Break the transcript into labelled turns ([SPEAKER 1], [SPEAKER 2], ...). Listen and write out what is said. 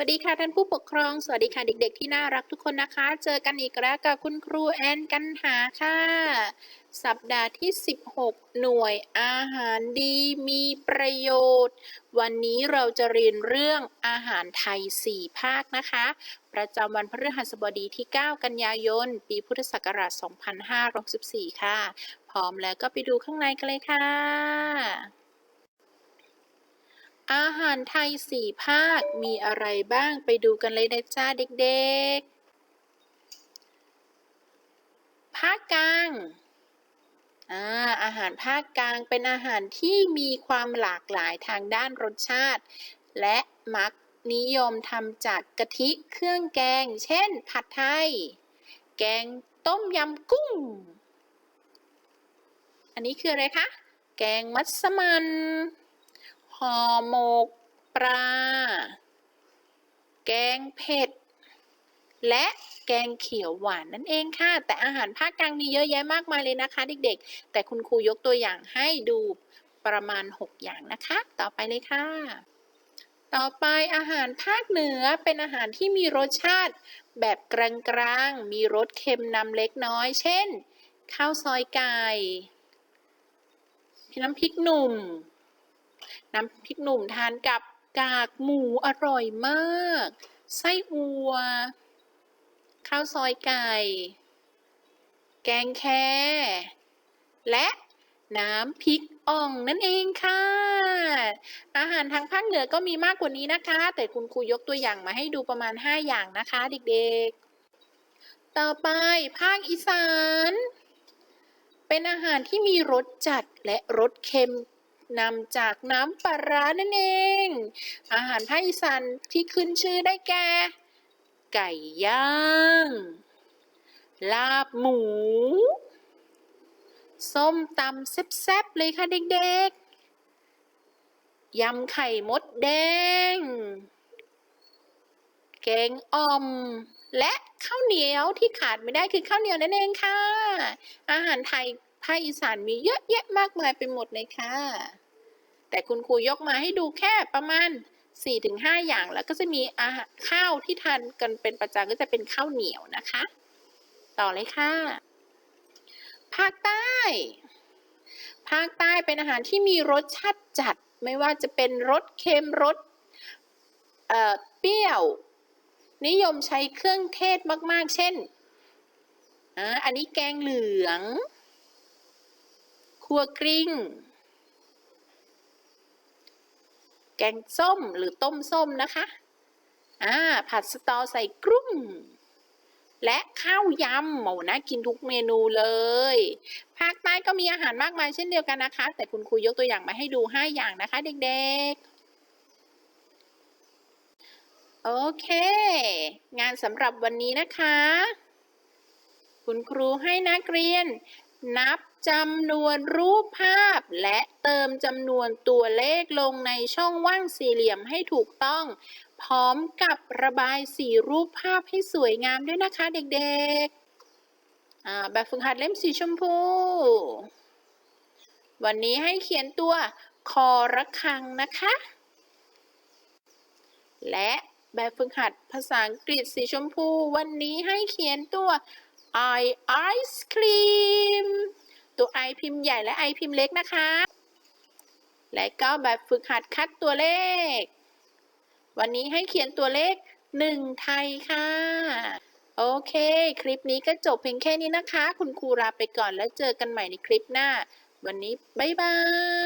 [SPEAKER 1] วัสดีค่ะท่านผู้ปกครอง สวัสดีค่ะเด็ก ๆ ที่น่ารักทุกคนนะคะ เจอกันอีกแล้วกับคุณครูแอนกันหาค่ะ สัปดาห์ที่ 16 หน่วยอาหารดีมีประโยชน์ วันนี้เราจะเรียนเรื่องอาหารไทย 4 ภาคนะคะ ประจำวันพฤหัสบดีที่ 9 กันยายน ปีพุทธศักราช 2564 ค่ะ พร้อมแล้วก็ไปดูข้างในกันเลยค่ะ อาหารไทยสี่ภาคมีอะไรบ้างไปดูกันเลยนะจ้าเด็กๆ ภาคกลางอาอาหารภาคกลางเป็นอาหารที่มีความหลากหลายทางด้านรสชาติ และมักนิยมทำจากกะทิเครื่องแกง เช่น ผัดไทย แกงต้มยำกุ้ง อันนี้คืออะไรคะ แกงมัสมั่น ห่อหมกปลา แกงเผ็ด และแกงเขียวหวานนั่นเองค่ะ แต่อาหารภาคกลางมีเยอะแยะมากมายเลยนะคะ เด็กๆ แต่คุณครูยกตัวอย่างให้ดูประมาณ 6 อย่างนะคะ ต่อไปเลยค่ะ ต่อไปอาหารภาคเหนือเป็นอาหารที่มีรสชาติแบบกลางๆ มีรสเค็มนำเล็กน้อย เช่น ข้าวซอยไก่ น้ำพริกหนุ่ม น้ำพริกหนุ่มทานกับกากหมูอร่อยมาก ไส้อัว ข้าวซอยไก่ แกงแคและน้ำพริกอ่องนั่นเองค่ะ อาหารทางภาคเหนือก็มีมากกว่านี้นะคะ แต่คุณครูยกตัวอย่างมาให้ดูประมาณ 5 อย่างนะคะ เด็กๆ ต่อไปภาคอีสาน เป็นอาหารที่มีรสจัดและรสเค็ม นำจากน้ำปลาร้านั่นเอง อาหารภาคอีสานที่ขึ้นชื่อได้แก่ ไก่ย่าง ลาบหมู ส้มตำแซ่บๆเลยค่ะเด็กๆ ยำไข่มดแดง แกงอ่อม และข้าวเหนียวที่ขาดไม่ได้คือข้าวเหนียวนั่นเองค่ะ อาหารไทยภาคอีสานมีเยอะแยะมากมายไปหมดเลยค่ะ แต่คุณครูยกมาให้ดูแค่ประมาณ 4-5 อย่าง แล้วก็จะมีอาหารข้าวที่ทานกันเป็นประจำก็จะเป็นข้าวเหนียวนะคะ ต่อเลยค่ะ ภาคใต้ ภาคใต้เป็นอาหารที่มีรสชาติจัด ไม่ว่าจะเป็นรสเค็มรสเเปรี้ยว นิยมใช้เครื่องเทศมาก ๆ เช่นอ่าอันนี้แกงเหลืองคั่วกลิ้ง แกงส้มหรือต้มส้มนะคะ อ่า ผัดสตอใส่กรุ้งและข้าวยำโหน่ากินทุกเมนูเลย ภาคใต้ก็มีอาหารมากมายเช่นเดียวกันนะคะ แต่คุณครูยกตัวอย่างมาให้ดู 5 อย่างนะคะเด็กๆ โอเค งานสำหรับวันนี้นะคะ คุณครูให้นักเรียนนับ จำนวนรูปภาพ และเติมจำนวนตัวเลขลงในช่องว่างสี่เหลี่ยมให้ถูกต้อง พร้อมกับระบายสีรูปภาพให้สวยงามด้วยนะคะเด็กๆแบบฝึกหัดเล่มสีชมพู วันนี้ให้เขียนตัวคอระฆังนะคะ และแบบฝึกหัดภาษาอังกฤษสีชมพู วันนี้ให้เขียนตัว I ice cream ตัว I พิมพ์ใหญ่และ I พิมพ์เล็กนะคะ และก็แบบฝึกหัดคัดตัวเลข วันนี้ให้เขียนตัวเลข 1 ไทยค่ะ โอเค คลิปนี้ก็จบเพียงแค่นี้นะคะ คุณครูลาไปก่อนแล้วเจอกันใหม่ในคลิปหน้า วันนี้ บ๊ายบาย